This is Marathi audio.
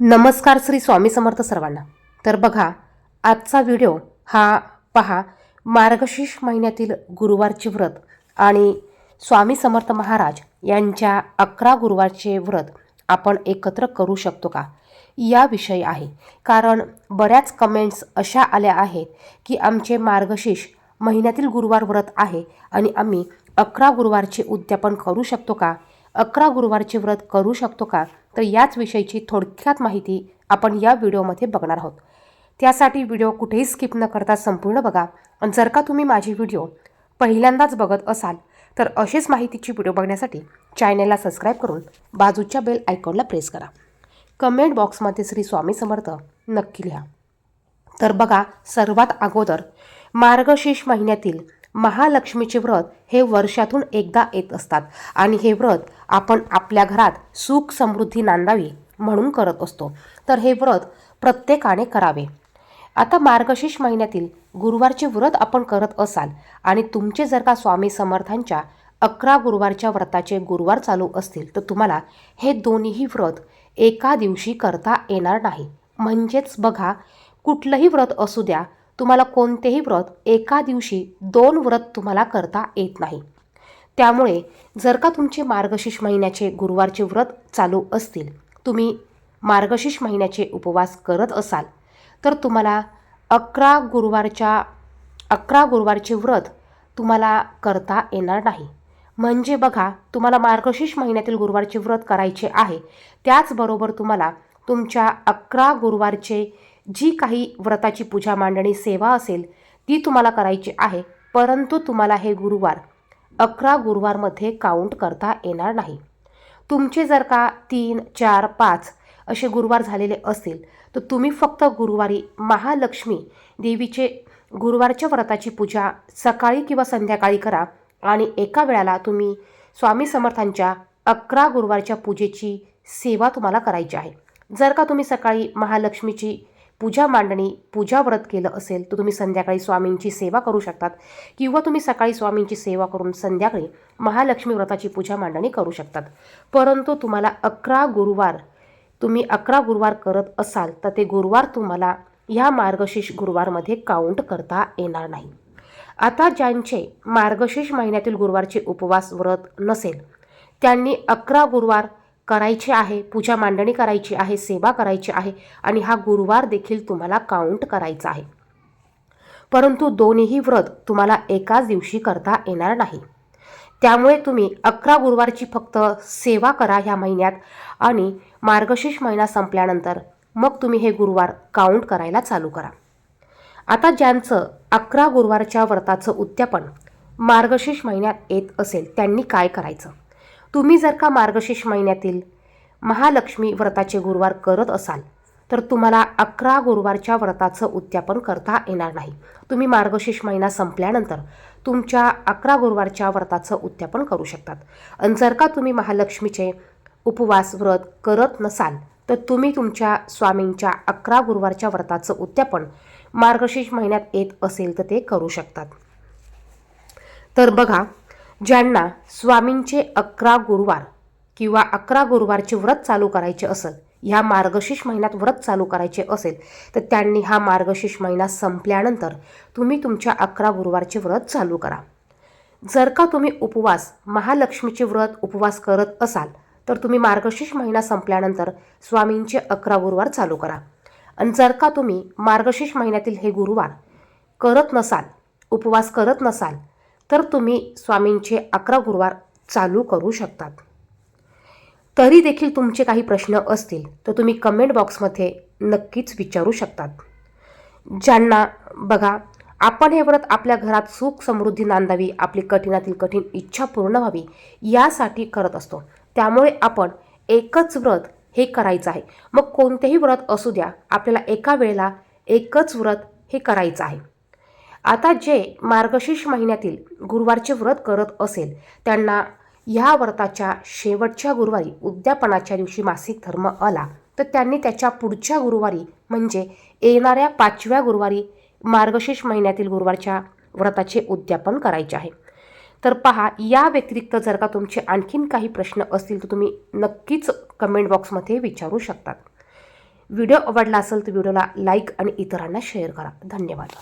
नमस्कार श्री स्वामी समर्थ सर्वांना. तर बघा आजचा व्हिडिओ हा पहा मार्गशीर्ष महिन्यातील गुरुवारचे व्रत आणि स्वामी समर्थ महाराज यांच्या अकरा गुरुवारचे व्रत आपण एकत्र करू शकतो का? याविषयी आहे. कारण बऱ्याच कमेंट्स अशा आल्या आहेत की आमचे मार्गशीर्ष महिन्यातील गुरुवार व्रत आहे आणि आम्ही अकरा गुरुवारचे उद्यापन करू शकतो का? अकरा गुरुवारचे व्रत करू शकतो का? तर याच विषयीची थोडक्यात माहिती आपण या व्हिडिओमध्ये बघणार आहोत. त्यासाठी व्हिडिओ कुठेही स्किप न करता संपूर्ण बघा आणि जर का तुम्ही माझी व्हिडिओ पहिल्यांदाच बघत असाल तर अशीच माहितीची व्हिडिओ बघण्यासाठी चॅनेलला सबस्क्राईब करून बाजूच्या बेल आयकॉनला प्रेस करा. कमेंट बॉक्समध्ये श्री स्वामी समर्थ नक्की लिहा. तर बघा सर्वात अगोदर मार्गशीर्ष महिन्यातील महालक्ष्मीचे व्रत हे वर्षातून एकदा येत असतात. आणि हे व्रत आपण आपल्या घरात सुख समृद्धी नांदावी म्हणून करत असतो. तर हे व्रत प्रत्येकाने करावे. आता मार्गशीर्ष महिन्यातील गुरुवारचे व्रत आपण करत असाल आणि तुमचे जर का स्वामी समर्थांच्या अकरा गुरुवारच्या व्रताचे गुरुवार चालू असतील तर तुम्हाला हे दोन्हीही व्रत एका दिवशी करता येणार नाही. म्हणजेच बघा कुठलंही व्रत असू द्या तुम्हाला कोणतेही व्रत एका दिवशी दोन व्रत तुम्हाला करता येत नाही. त्यामुळे जर का तुमचे मार्गशीर्ष महिन्याचे गुरुवारचे व्रत चालू असतील तुम्ही मार्गशीर्ष महिन्याचे उपवास करत असाल तर तुम्हाला अकरा गुरुवारच्या अकरा गुरुवारचे व्रत तुम्हाला करता येणार नाही. म्हणजे बघा तुम्हाला मार्गशीर्ष महिन्यातील गुरुवारचे व्रत करायचे आहे. त्याचबरोबर तुम्हाला तुमच्या अकरा गुरुवारचे जी काही व्रताची पूजा मांडणी सेवा असेल ती तुम्हाला करायची आहे परंतु तुम्हाला हे गुरुवार अकरा गुरुवारमध्ये काउंट करता येणार नाही. तुमचे जर का तीन चार पाच असे गुरुवार झालेले असतील तर तुम्ही फक्त गुरुवारी महालक्ष्मी देवीचे गुरुवारच्या व्रताची पूजा सकाळी किंवा संध्याकाळी करा आणि एका वेळाला तुम्ही स्वामी समर्थांच्या अकरा गुरुवारच्या पूजेची सेवा तुम्हाला करायची आहे. जर का तुम्ही सकाळी महालक्ष्मीची पूजा मांडणी पूजा व्रत केलं असेल तर तुम्ही संध्याकाळी स्वामींची सेवा करू शकतात. किंवा तुम्ही सकाळी स्वामींची सेवा करून संध्याकाळी महालक्ष्मी व्रताची पूजा मांडणी करू शकतात. परंतु तुम्हाला अकरा गुरुवार तुम्ही अकरा गुरुवार करत असाल तर ते गुरुवार तुम्हाला ह्या मार्गशीर्ष गुरुवारमध्ये काउंट करता येणार नाही. आता ज्यांचे मार्गशीर्ष महिन्यातील गुरुवारचे उपवास व्रत नसेल त्यांनी अकरा गुरुवार करायची आहे पूजा मांडणी करायची आहे सेवा करायची आहे आणि हा गुरुवार देखील तुम्हाला काउंट करायचा आहे. परंतु दोन्हीही व्रत तुम्हाला एकाच दिवशी करता येणार नाही. त्यामुळे तुम्ही अकरा गुरुवारची फक्त सेवा करा ह्या महिन्यात आणि मार्गशीर्ष महिना संपल्यानंतर मग तुम्ही हे गुरुवार काउंट करायला चालू करा. आता ज्यांचं अकरा गुरुवारच्या व्रताचं उद्यापन मार्गशीर्ष महिन्यात येत असेल त्यांनी काय करायचं? तुम्ही जर का मार्गशीर्ष महिन्यातील महालक्ष्मी व्रताचे गुरुवार करत असाल तर तुम्हाला अकरा गुरुवारच्या व्रताचं उद्यापन करता येणार नाही. तुम्ही मार्गशीर्ष महिना संपल्यानंतर तुमच्या अकरा गुरुवारच्या व्रताचं उद्यापन करू शकतात. आणि जर का तुम्ही महालक्ष्मीचे उपवास व्रत करत नसाल तर तुम्ही तुमच्या स्वामींच्या अकरा गुरुवारच्या व्रताचं उद्यापन मार्गशीर्ष महिन्यात येत असेल तर ते करू शकतात. तर बघा ज्यांना स्वामींचे अकरा गुरुवार किंवा अकरा गुरुवारचे व्रत चालू करायचे असेल ह्या मार्गशीर्ष महिन्यात व्रत चालू करायचे असेल तर त्यांनी हा मार्गशीर्ष महिना संपल्यानंतर तुम्ही तुमच्या अकरा गुरुवारचे व्रत चालू करा. जर का तुम्ही उपवास महालक्ष्मीचे व्रत उपवास करत असाल तर तुम्ही मार्गशीर्ष महिना संपल्यानंतर स्वामींचे अकरा गुरुवार चालू करा. आणि जर का तुम्ही मार्गशीर्ष महिन्यातील हे गुरुवार करत नसाल उपवास करत नसाल तर तुम्ही स्वामींचे अकरा गुरुवार चालू करू शकतात. तरी देखील तुमचे काही प्रश्न असतील तर तुम्ही कमेंट बॉक्समध्ये नक्कीच विचारू शकतात. ज्यांना बघा आपण हे व्रत आपल्या घरात सुख समृद्धी नांदावी आपली कठीणातील कठीण इच्छा पूर्ण व्हावी यासाठी करत असतो. त्यामुळे आपण एकच व्रत हे करायचं आहे. मग कोणतेही व्रत असू द्या आपल्याला एका वेळेला एकच व्रत हे करायचं आहे. आता जे मार्गशीर्ष महिन्यातील गुरुवारचे व्रत करत असेल त्यांना ह्या व्रताच्या शेवटच्या गुरुवारी उद्यापनाच्या दिवशी मासिक धर्म आला तर त्यांनी त्याच्या पुढच्या गुरुवारी म्हणजे येणाऱ्या पाचव्या गुरुवारी मार्गशीर्ष महिन्यातील गुरुवारच्या व्रताचे उद्यापन करायचे आहे. तर पहा या व्यतिरिक्त जर का तुमचे आणखीन काही प्रश्न असतील तर तुम्ही नक्कीच कमेंट बॉक्समध्ये विचारू शकतात. व्हिडिओ आवडला असेल तर व्हिडिओला लाईक आणि इतरांना शेअर करा. धन्यवाद.